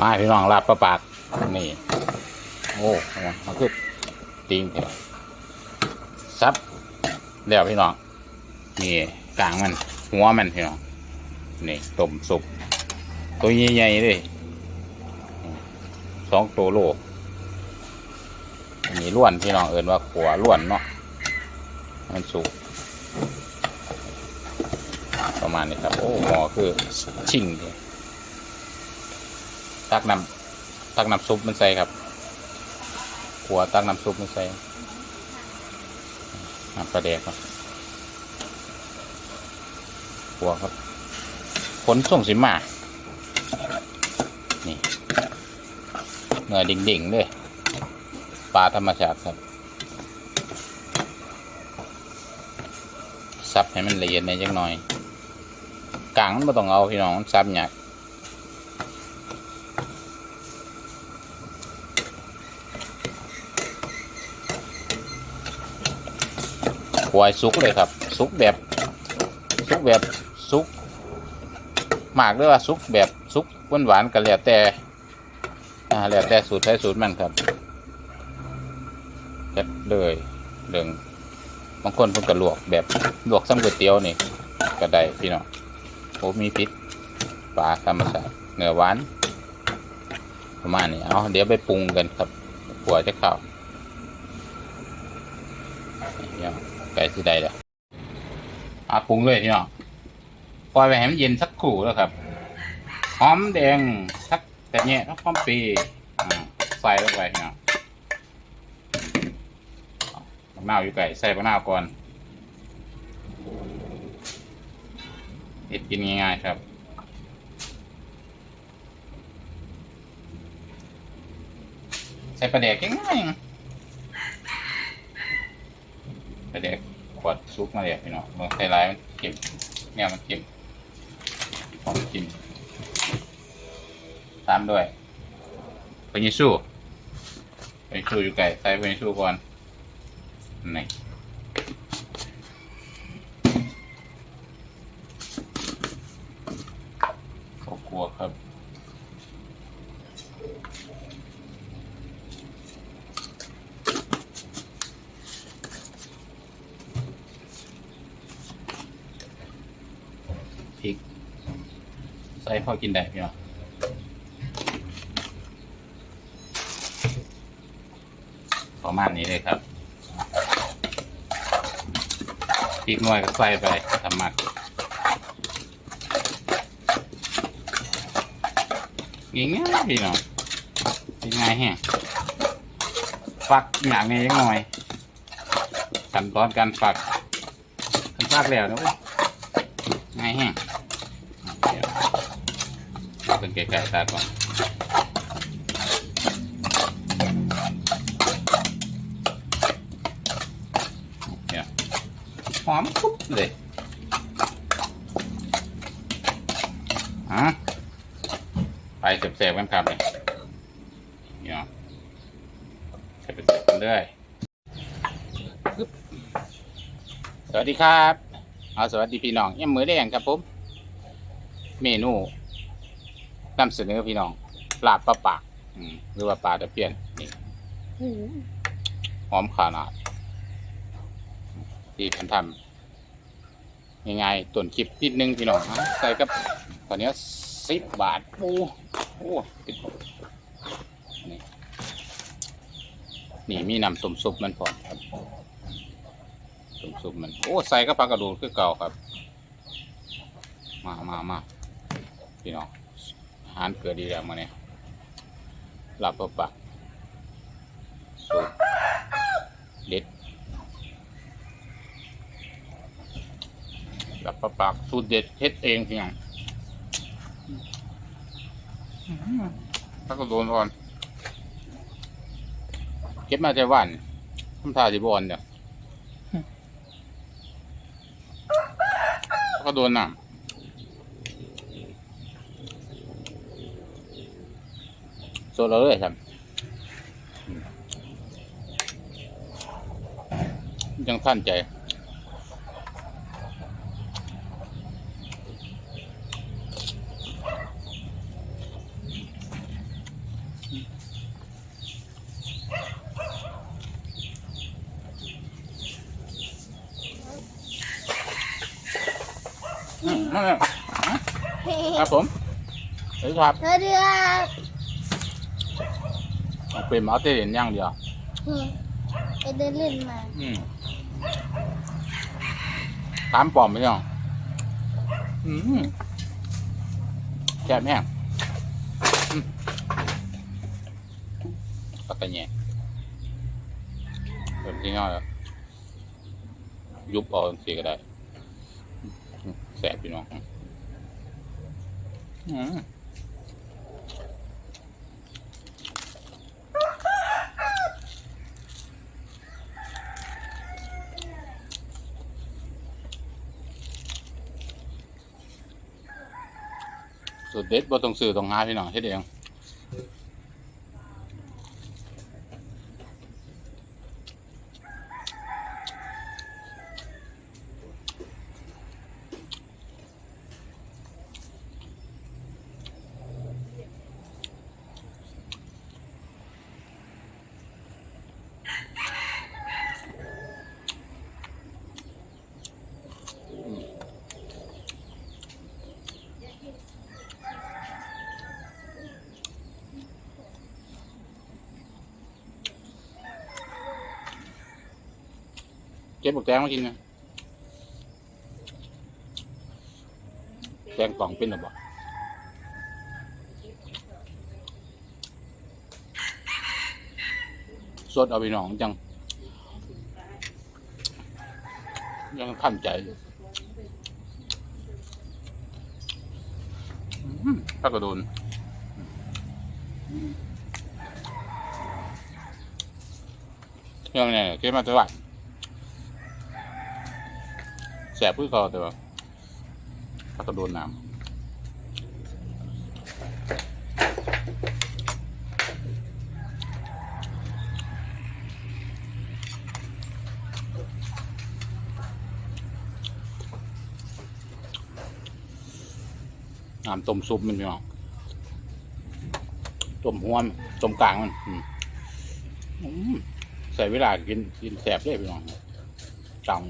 มาพี่น้องลาบประปากนี่โอ้มันคือติงพี่น้องซับเดี๋ยวพี่น้องนี่กลางมัน หัวมันพี่น้องนี่ต้มสุกตัวใหญ่ๆเลยสองตัวโลนนี้ล้วนพี่น้องเอินว่าขัวล้วนเนาะมันสุกประมาณนี้ครับ โอ้หมอคือชิ่งเลย ตักน้ำตักน้ำซุปมันใส่ครับหัวตักน้ำซุปมันใส่น้ำปลาแดกครับหัวครับขนส่งสิมานี่เนื้อดิ่งๆเลยปลาธรรมชาติครับซับให้มันละเอียดในยจังหน่อยกลางมันไม่ต้องเอาพี่น้องมันซับหยาก วายสุกเลยครับสุกแบบสุกแบบสุกมากหรือว่าสุกแบบสุกหวานหวานๆก็แล้วแต่อ่าแล้วแต่สูตรใช้สูตรมันครับเฮ็ดเลยเรื่องบางคนเพิ่นก็ลวกแบบลวกซ้ำก๋วยเตี๋ยวนี่ก็ได้พี่น้องโอ้มีพิษปลาธรรมชาติเนื้อหวานประมาณนี้เอาเดี๋ยวไปปรุงกันครับผัวจะเข้าเดี๋ยว ไก่สิได้แล้วอะปรุงเลยพี่น้องปล่อยไปให้มันเย็นสักครู่แล้วครับหอมแดงสักแต่เนี้ยแล้วหอมปีใส่ลงไปพี่น้องมะนาวอยู่ไก่ใส่มะนาวก่อนเห็ดกินง่ายๆครับใส่ปลาแดกง่ายๆปลาแดก ขวดซุปมาเลยพี่น้องเมื่อใส่ลายมันเก็บเนี่ยมันเก็บหอมกินตามด้วยปนิสู้ปนิสู้อยู่ไก่ใส่ปนิสู้ก่อนนี่ ข้าวคั่วครับ พริก ใส่พอกินได้พี่น้องประมาณนี้เลยครับพริกหน่วยก็ใส่ไปทำมักง่ายๆพี่น้องง่ายแฮะฝักอย่างนี้ยังหน่อยขั้นตอนการฝักขั้นฝักแล้วนะเว้ยง่ายแฮะ เป็นไก่ๆตาก่อนเดี๋ยหอมปุ๊บเลยอะไปเสพๆกันครับเลยนี่เนาะเสพๆกันเลยปึ๊บสวัสดีครับ เอาสวัสดีพี่น้องยังมือแดงครับผม เมนู นำเสนอพี่น้องลาบปลาปากอืมหรือว่าปลาตะเพียนนี่หอมขนาดที่ผมทำง่ายๆต้นคลิปนิดนึงพี่น้องใส่กับตอนนี้สิบบาทโอ้โอ้ติดนี่นี่มีน้ำต้มซุปมันพร้อมครับต้มซุปมันโอ้ใส่กับปลากระดูกคือเก่าครับ มามามาพี่น้อง หารเกิดดีแล้วมาเนี่ยหลับปะปะสูตรเด็ดหลับปะปากสูตรเด็ดเฮ็ดเองเพี่น้องถ้าก็โดนก่อนเก็บมาแต่วันทำท่าสิบอลเนี่ยก็โดนน้ำ สดเราเลยครับยังท่านใจครับผมสวัสดีครับ เธอเดือดเอาเป็นมาเอาแต่เด่นอย่างเดียวไปเดินเล่นมาอืมตามปลอมไปยังอืมแซ่บแห้งอืมปากกระแยงแบบที่ง่ายแล้วยุบออกสีก็ได้อืมแสบพี่น้องอืม สุดเด็ดบ่ต้องซื้อต้องหาพี่น้องเฮ็ดเอง ก็บบักแตงมากินนะแตงกล่องเป็นหรือเปล่าสดเอาพี่น้องจัง ยังขั้นใจถ้ากระโดนเรื่องเก็บมาตลอด แสบพื้นคอแต่ว่าถ้ากระโดนน้ำน้ำต้มซุปมันพี่น้อต้มหัวมันต้มกลางมันใส่เวลากินกินแสบเลยพี่น้องจัง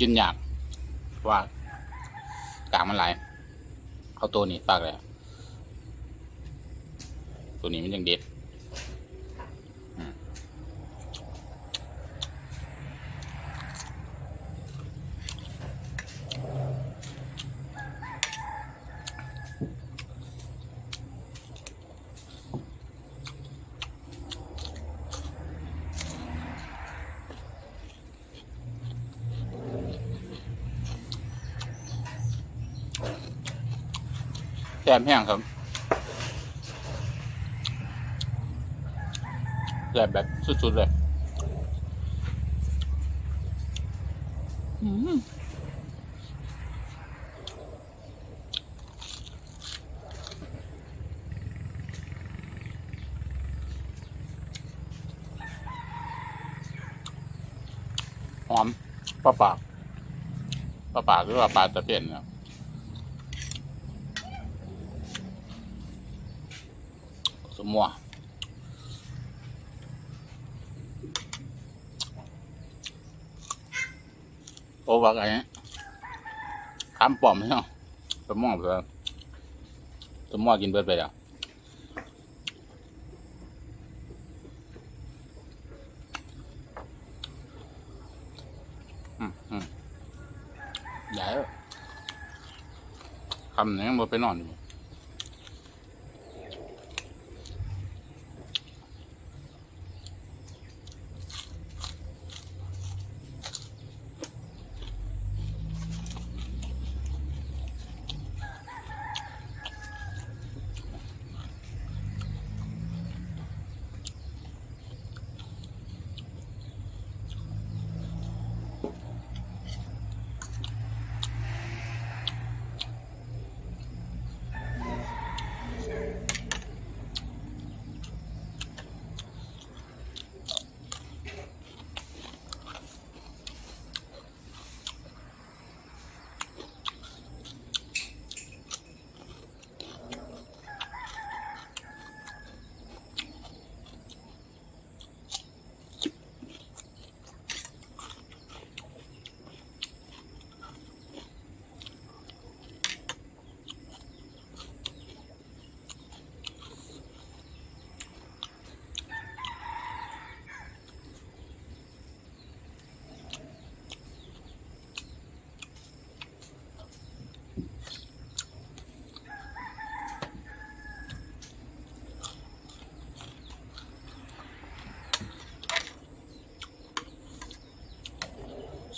กินยากว่ากากมันหลายเอาตัวนี้ปากเลยตัวนี้มันยังเด็ด แซ่บแห้งครับแซ่บแบบสุดๆเลยอืมหอมปลาปากปลาปากหรือว่าปลาตะเพียนครับ มวโอวักอะไรคำปอมใช่ไหะสมองเลยสมองกินเบิดไปอะอืมอืมใหญ่คำนี้มันไปนอนอยู่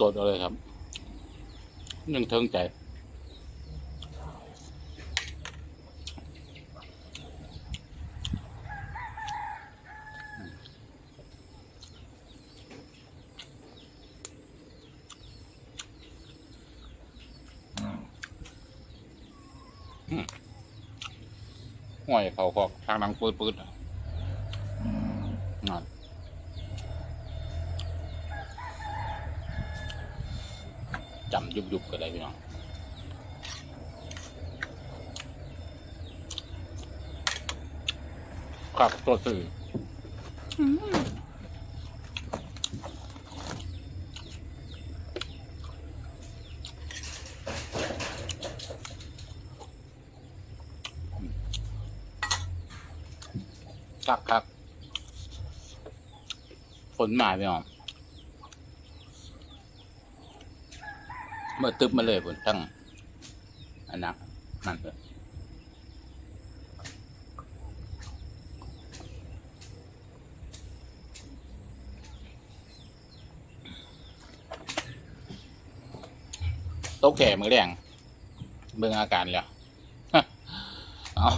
สดๆเอาเลยครับยังเทิงใจห้อยเขาก็ทางดังปืดปืดๆอะนั่น จำยุบยุบๆก็ได้พี่น้องครับตัวสื่ออคักคักฝนมาพี่น้อง เมื่อตึบมาเลยฝนทั้งอันนั้นนั่นเลยโต๊ะแก่มือแดงเบิ่งอาการแล้วเอา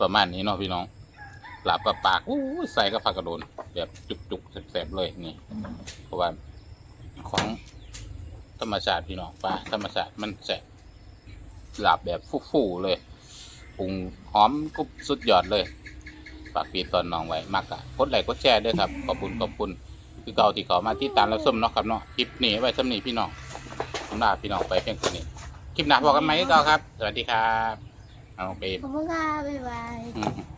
ประมาณนี้เนาะพี่น้องหลับกับปากอู้ใส่กับผักกระโดนแบบจุกๆแสบๆเลยนี่เพราะว่าของ ธรรมชาติพี่น้องปลาธรรมชาติมันแสบหลับแบบฟู่ๆเลยปรุงหอมกุบสุดยอดเลยฝากปีตอนน้องไว้มากอะกดไลค์กดแชร์ด้วยครับขอบคุณขอบคุณคือเก่าที่เขามาที่ตามแล้วส้มเนาะครับเนาะคลิปนี้ไว้สำนีพี่น้องสำหรับพี่น้องไปเพียงเท่านี้คลิปหน้าพบกันไหมก็ครับ สวัสดีครับเอาไปขอบคุณค่ะบ๊ายบาย